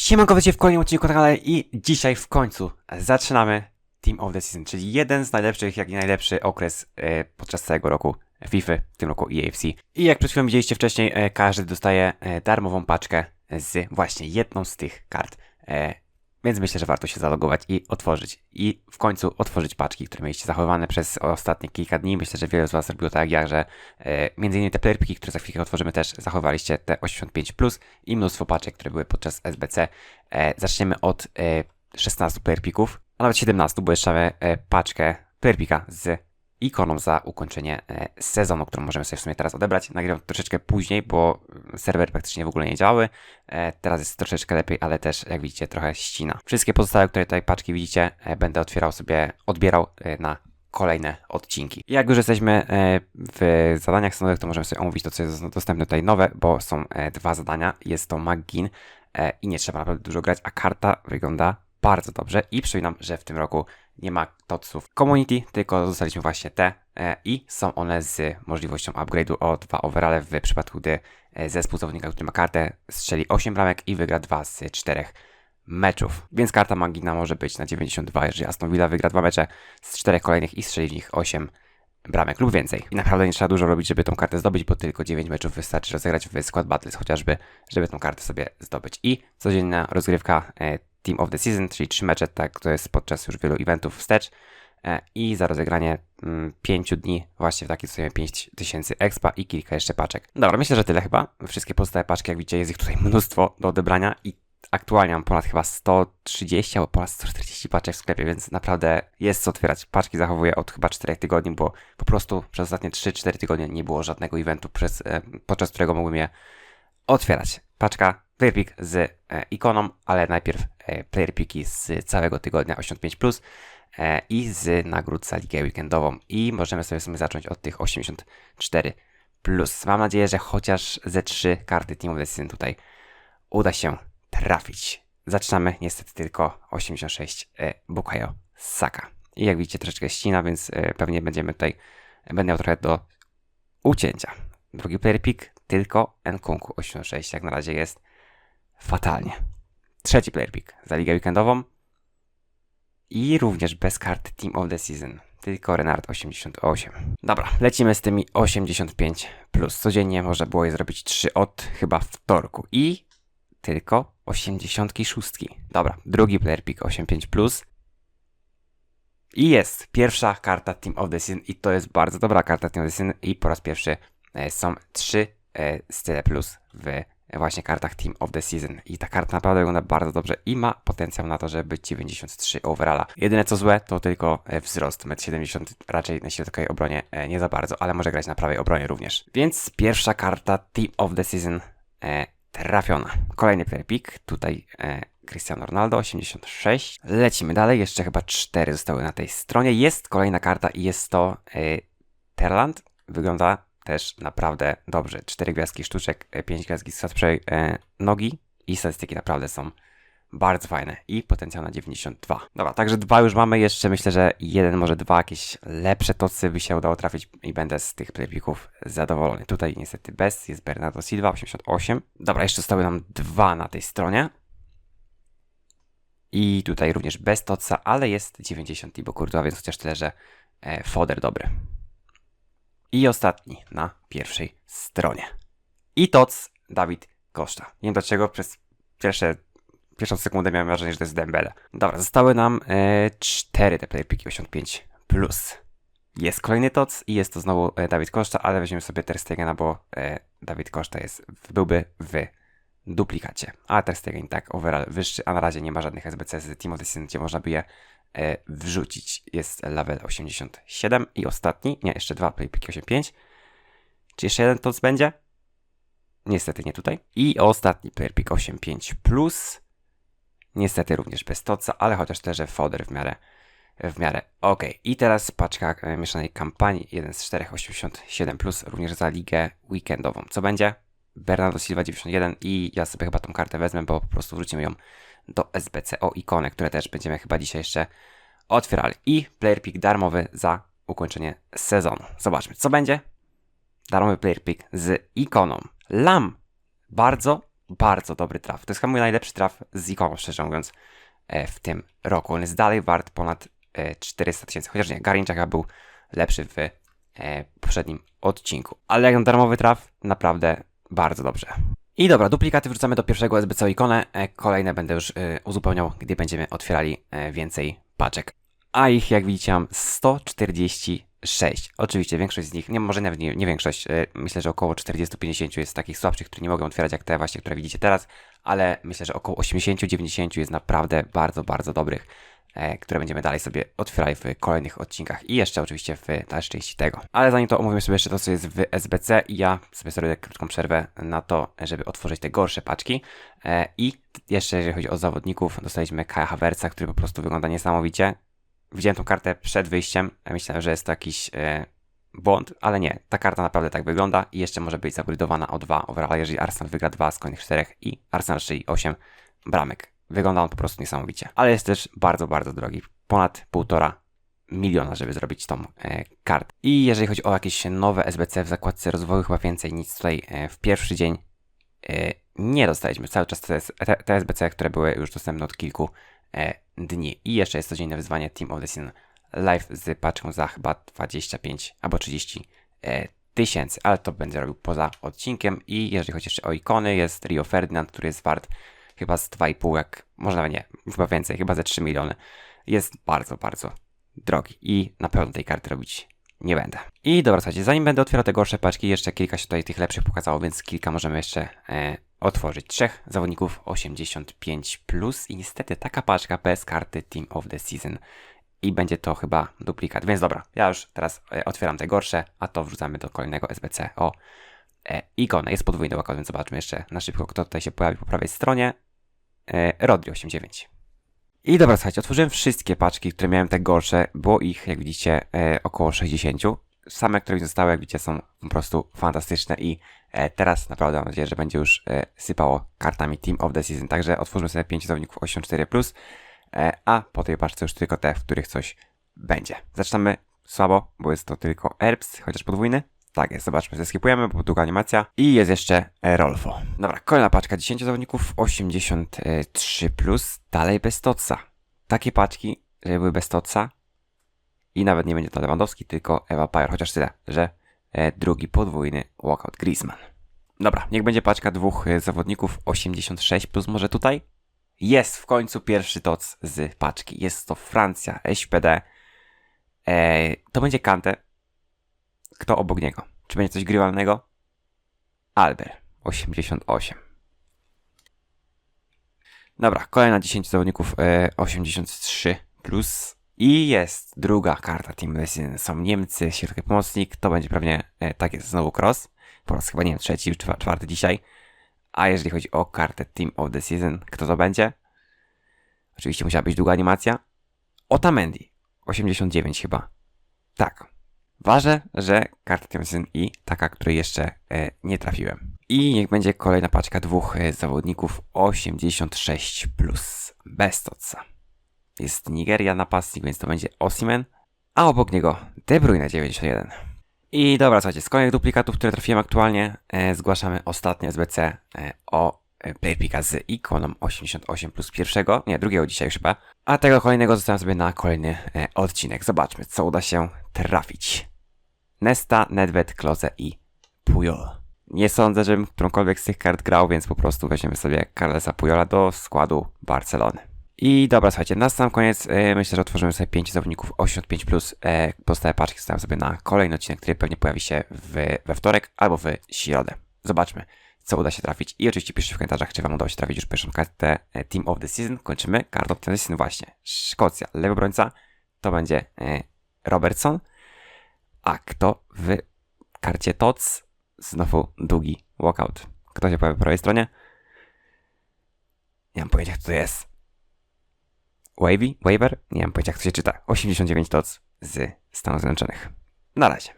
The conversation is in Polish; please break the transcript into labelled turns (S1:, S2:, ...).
S1: Siemanko, wiecie w kolejnym odcinku na kanale i dzisiaj w końcu zaczynamy Team of the Season, czyli jeden z najlepszych, jak i najlepszy okres e, podczas całego roku FIFA, w tym roku EAFC. I jak przed chwilą widzieliście wcześniej, e, każdy dostaje e, darmową paczkę z właśnie jedną z tych kart. E, więc myślę, że warto się zalogować i otworzyć. I w końcu otworzyć paczki, które mieliście zachowane przez ostatnie kilka dni. Myślę, że wiele z Was robiło tak jak ja, że e, między innymi te playerpiki, które za chwilkę otworzymy też zachowaliście te 85 plus i mnóstwo paczek, które były podczas SBC. E, zaczniemy od e, 16 playerpików, a nawet 17, bo jeszcze mamy e, paczkę playerpika z ikoną za ukończenie e, sezonu, którą możemy sobie w sumie teraz odebrać. Nagrywam troszeczkę później, bo serwery praktycznie w ogóle nie działały. E, teraz jest troszeczkę lepiej, ale też jak widzicie trochę ścina. Wszystkie pozostałe, które tutaj paczki widzicie, e, będę otwierał sobie, odbierał na kolejne odcinki. Jak już jesteśmy w zadaniach sezonowych, to możemy sobie omówić to, co jest dostępne tutaj nowe, bo są dwa zadania. Jest to McGinn e, i nie trzeba naprawdę dużo grać, a karta wygląda bardzo dobrze i przypominam, że w tym roku nie ma totsów community, tylko dostaliśmy właśnie te e, i są one z możliwością upgrade'u o dwa overale w przypadku, gdy e, zespół zawodnika, który ma kartę, strzeli 8 bramek i wygra 2 z 4 meczów. Więc karta Magina może być na 92, jeżeli Aston Villa wygra dwa mecze z czterech kolejnych i strzeli w nich 8 bramek lub więcej. I naprawdę nie trzeba dużo robić, żeby tą kartę zdobyć, bo tylko 9 meczów wystarczy rozegrać w Squad Battles chociażby, żeby tą kartę sobie zdobyć. I codzienna rozgrywka e, Team of the Season, czyli 3 mecze, tak to jest podczas już wielu eventów wstecz. E, I za rozegranie 5 dni właśnie w takiej dostajemy 5000 expa i kilka jeszcze paczek. Dobra, myślę, że tyle chyba. Wszystkie pozostałe paczki, jak widzicie, jest ich tutaj mnóstwo do odebrania i aktualnie mam ponad chyba 130 albo ponad 140 paczek w sklepie, więc naprawdę jest co otwierać. Paczki zachowuję od chyba 4 tygodni, bo po prostu przez ostatnie 3-4 tygodnie nie było żadnego eventu, przez, e, podczas którego mógłbym je otwierać. Paczka Playerpick z e, ikoną, ale najpierw e, Playerpiki z całego tygodnia 85+, e, i z nagród za ligę weekendową. I możemy sobie, sobie zacząć od tych 84+. Plus. Mam nadzieję, że chociaż ze 3 karty Team of Season tutaj uda się trafić. Zaczynamy niestety tylko 86 e, Bukayo Saka. I jak widzicie troszeczkę ścina, więc e, pewnie będziemy tutaj, będę miał trochę do ucięcia. Drugi player pick tylko Nkunku 86 jak na razie jest fatalnie. Trzeci player pick za ligę weekendową i również bez karty Team of the Season. Tylko Renard 88. Dobra, lecimy z tymi 85 plus. Codziennie można było je zrobić 3 od chyba wtorku. I tylko 86. Dobra, drugi player pick 85 plus. I jest pierwsza karta Team of the Season i to jest bardzo dobra karta Team of the Season i po raz pierwszy e, są trzy e, style plus w właśnie kartach Team of the Season. I ta karta naprawdę wygląda bardzo dobrze i ma potencjał na to, żeby być 93 overalla. Jedyne co złe to tylko e, wzrost 1,70 m, raczej na środkowej obronie e, nie za bardzo, ale może grać na prawej obronie również. Więc pierwsza karta Team of the Season e, trafiona. Kolejny player pick, tutaj e, Cristiano Ronaldo 86. Lecimy dalej, jeszcze chyba 4 zostały na tej stronie. Jest kolejna karta i jest to e, Terland. Wygląda też naprawdę dobrze. 4 gwiazdki sztuczek, 5 gwiazdki z e, nogi i statystyki naprawdę są bardzo fajne i potencjał na 92. Dobra, także dwa już mamy, jeszcze myślę, że jeden, może dwa jakieś lepsze tocy by się udało trafić i będę z tych playpików zadowolony. Tutaj niestety bez, jest Bernardo Silva 88. Dobra, jeszcze zostały nam dwa na tej stronie. I tutaj również bez toca, ale jest 90 Thibaut Courtois, więc chociaż tyle, że e, foder dobry. I ostatni na pierwszej stronie. I toc Dawid Koszta. Nie wiem dlaczego, przez pierwsze, pierwszą sekundę miałem wrażenie, że to jest Dembele. Dobra, zostały nam e, cztery te playpiki 85+. Plus. Jest kolejny toc i jest to znowu e, Dawid Koszta, ale weźmiemy sobie Ter Stegena, bo e, Dawid Koszta jest, byłby w duplikacie. A Ter Stegen tak overall wyższy, a na razie nie ma żadnych SBC z Season, gdzie można by je wrzucić. Jest level 87 i ostatni, nie, jeszcze dwa playpiki 85. Czy jeszcze jeden toc będzie? Niestety nie tutaj. I ostatni playpick 85 plus. Niestety również bez toca, ale chociaż też foder w miarę w miarę ok. I teraz paczka e, mieszanej kampanii 1 z 4 87 plus również za ligę weekendową. Co będzie? Bernardo Silva 91 i ja sobie chyba tą kartę wezmę, bo po prostu wrócimy ją do SBC o ikonę, które też będziemy chyba dzisiaj jeszcze otwierali. I player pick darmowy za ukończenie sezonu. Zobaczmy, co będzie. Darmowy player pick z ikoną. Lam. Bardzo bardzo dobry traf. To jest chyba mój najlepszy traf z ikoną, szczerze mówiąc, e, w tym roku. On jest dalej wart ponad e, 400 tysięcy, chociaż nie, Garinczak był lepszy w e, poprzednim odcinku. Ale jak na darmowy traf, naprawdę bardzo dobrze. I dobra, duplikaty wrzucamy do pierwszego SBC ikonę, e, kolejne będę już e, uzupełniał, gdy będziemy otwierali e, więcej paczek. A ich, jak widzicie, mam 146. Oczywiście większość z nich, nie może nawet nie, nie większość, myślę, że około 40-50 jest takich słabszych, które nie mogą otwierać jak te właśnie, które widzicie teraz, ale myślę, że około 80-90 jest naprawdę bardzo, bardzo dobrych, które będziemy dalej sobie otwierali w kolejnych odcinkach i jeszcze oczywiście w dalszej części tego. Ale zanim to omówimy sobie jeszcze to, co jest w SBC i ja sobie zrobię krótką przerwę na to, żeby otworzyć te gorsze paczki e, i jeszcze jeżeli chodzi o zawodników, dostaliśmy Kaja Havertza, który po prostu wygląda niesamowicie. Widziałem tą kartę przed wyjściem, myślałem, że jest to jakiś e, błąd, ale nie. Ta karta naprawdę tak wygląda i jeszcze może być zabudowana o dwa overall, jeżeli Arsenal wygra dwa z kolejnych czterech i Arsenal strzeli 8 bramek. Wygląda on po prostu niesamowicie. Ale jest też bardzo, bardzo drogi. Ponad półtora miliona, żeby zrobić tą e, kartę. I jeżeli chodzi o jakieś nowe SBC w zakładce rozwoju, chyba więcej nic tutaj e, w pierwszy dzień e, nie dostaliśmy. Cały czas te, te, SBC, które były już dostępne od kilku e, dni. I jeszcze jest codzienne wyzwanie Team of the Live z paczką za chyba 25 albo 30 e, tysięcy, ale to będę robił poza odcinkiem. I jeżeli chodzi jeszcze o ikony, jest Rio Ferdinand, który jest wart chyba z 2,5, jak może nawet nie, chyba więcej, chyba ze 3 miliony. Jest bardzo, bardzo drogi i na pewno tej karty robić nie będę. I dobra, słuchajcie, zanim będę otwierał te gorsze paczki, jeszcze kilka się tutaj tych lepszych pokazało, więc kilka możemy jeszcze e, otworzyć. Trzech zawodników 85+, plus i niestety taka paczka bez karty Team of the Season i będzie to chyba duplikat. Więc dobra, ja już teraz e, otwieram te gorsze, a to wrzucamy do kolejnego SBC. O, e, ikonę, jest podwójny walkout, więc zobaczmy jeszcze na szybko, kto tutaj się pojawi po prawej stronie. E, Rodri 89. I dobra, słuchajcie, otworzyłem wszystkie paczki, które miałem te gorsze. Było ich, jak widzicie, e, około 60. Same, które mi zostały, jak widzicie, są po prostu fantastyczne i e, teraz naprawdę mam nadzieję, że będzie już e, sypało kartami Team of the Season. Także otwórzmy sobie 5 zawodników 84+, e, a po tej paczce już tylko te, w których coś będzie. Zaczynamy słabo, bo jest to tylko Herbs, chociaż podwójny. Tak jest, zobaczmy, zeskipujemy, bo długa animacja. I jest jeszcze Rolfo. Dobra, kolejna paczka, 10 zawodników, 83+, plus, dalej bez Totsa. Takie paczki, żeby były bez Totsa i nawet nie będzie to Lewandowski, tylko Ewa Pajer, chociaż tyle, że e, drugi podwójny walkout Griezmann. Dobra, niech będzie paczka dwóch e, zawodników, 86+, plus może tutaj? Jest w końcu pierwszy toc z paczki. Jest to Francja, SPD. E, to będzie Kante, kto obok niego? Czy będzie coś grywalnego? Alber, 88. Dobra, kolejna 10 zawodników, e, 83 plus. I jest druga karta Team Lesson. Są Niemcy, środek pomocnik. To będzie pewnie, e, tak jest, znowu cross. Po raz chyba, nie wiem, trzeci, czwa- czwarty dzisiaj. A jeżeli chodzi o kartę Team of the Season, kto to będzie? Oczywiście musiała być długa animacja. Otamendi, 89 chyba. Tak, Ważę, że karta Timson i taka, której jeszcze e, nie trafiłem. I niech będzie kolejna paczka dwóch e, zawodników 86 plus bez Totsa. Jest Nigeria napastnik, więc to będzie Osimen, a obok niego De Bruyne 91. I dobra, słuchajcie, z kolejnych duplikatów, które trafiłem aktualnie, e, zgłaszamy ostatnie SBC e, o e, Playpika z ikoną 88 plus pierwszego, nie, drugiego dzisiaj już chyba, a tego kolejnego zostawiam sobie na kolejny e, odcinek. Zobaczmy, co uda się trafić. Nesta, Nedved, Klose i Puyol. Nie sądzę, żebym którąkolwiek z tych kart grał, więc po prostu weźmiemy sobie Carlesa Pujola do składu Barcelony. I dobra, słuchajcie, na sam koniec e, myślę, że otworzymy sobie 5 zawodników 85+, plus, e, pozostałe paczki zostawiam sobie na kolejny odcinek, który pewnie pojawi się w, we wtorek albo w środę. Zobaczmy, co uda się trafić. I oczywiście piszcie w komentarzach, czy wam udało się trafić już pierwszą kartę e, Team of the Season. Kończymy kartą of the Season właśnie. Szkocja, lewy obrońca, to będzie Robertson. A kto w karcie TOC? Znowu długi walkout. Kto się pojawi po prawej stronie? Nie mam pojęcia, kto to jest. Wavy? Waver? Nie mam pojęcia, jak to się czyta. 89 TOC z Stanów Zjednoczonych. Na razie.